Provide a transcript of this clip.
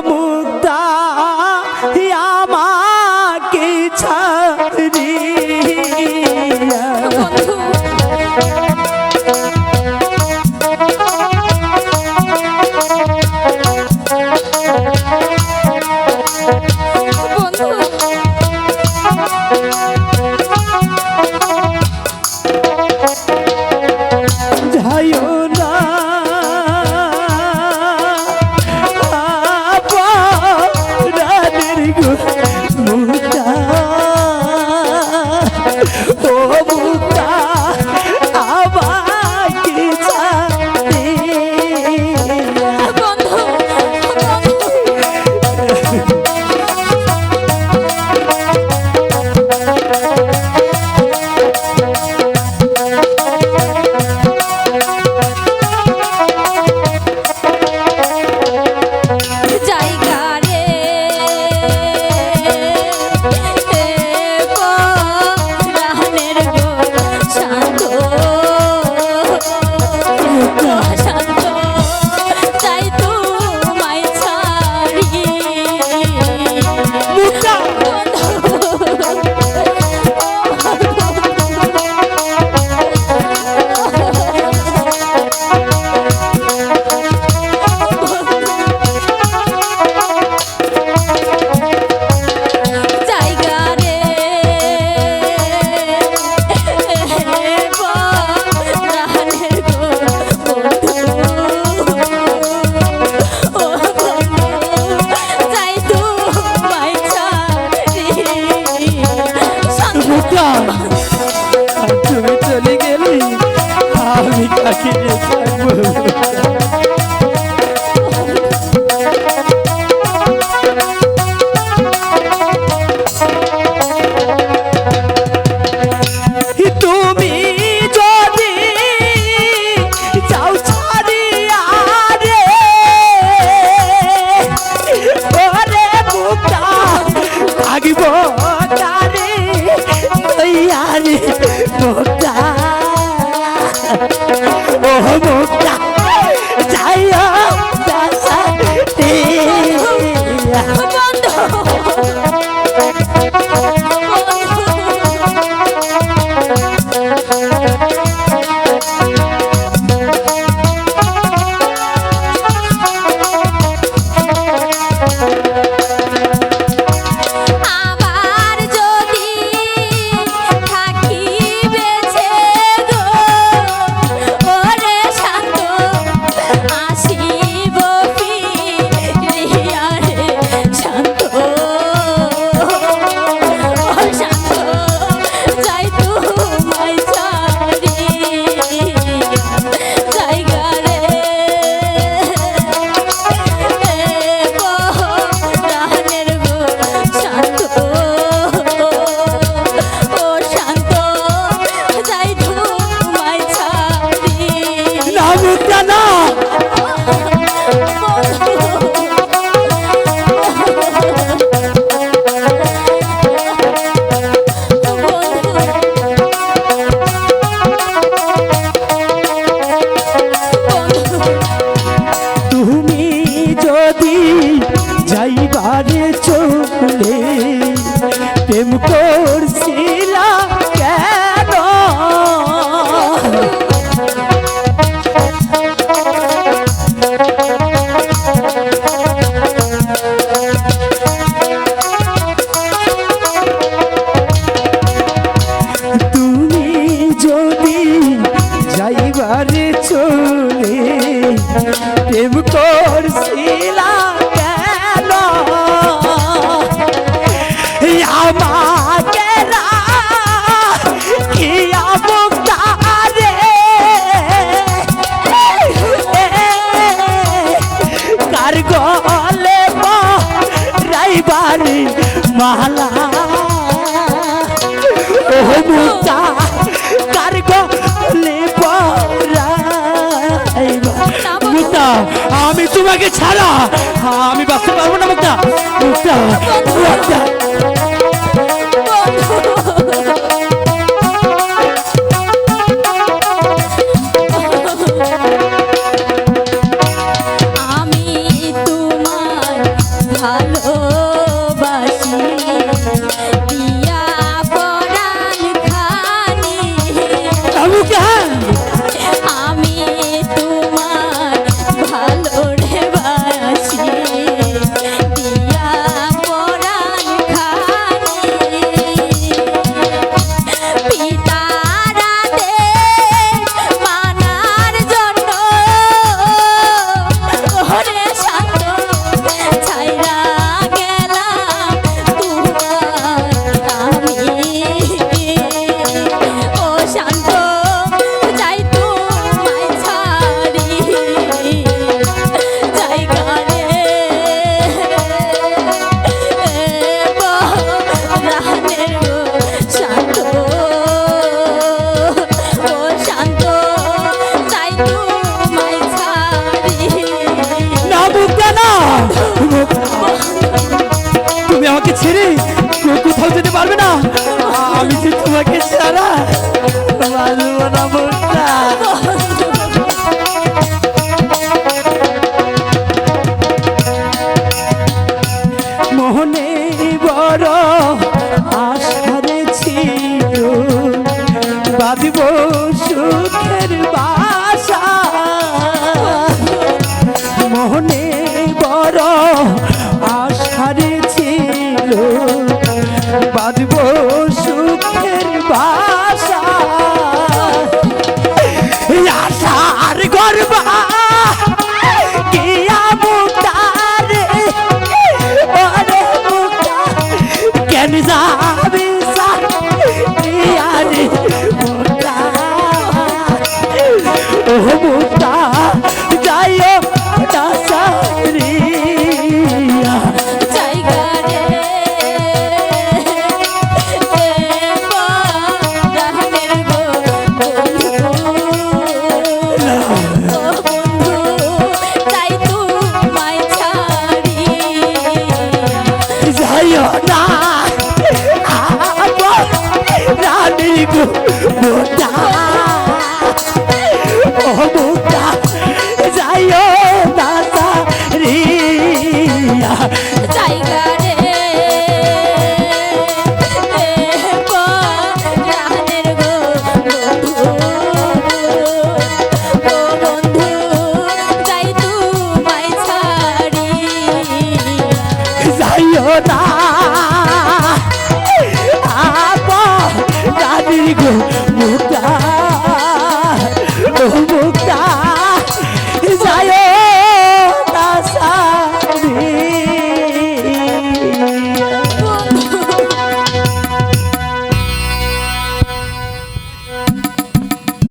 amor. পেলাম তুমি চলে গেলে আমি কাকে থাকব? আমি তোটা fruta não! প্রেম করছিলা কেন? আমাকে কি আবুকারে কার গলে রাইবারি মহাল আমি তোমাকে ছাড়া আমি বাঁচতে পারব না মুক্তা মুক্তা মুক্তা আমাকে ছেড়ে কেউ কোথাও যেতে পারবে না। আমি যে তোমাকে ছাড়া বাঁচবো মোহনে বড় বাঁচবো মোটা ও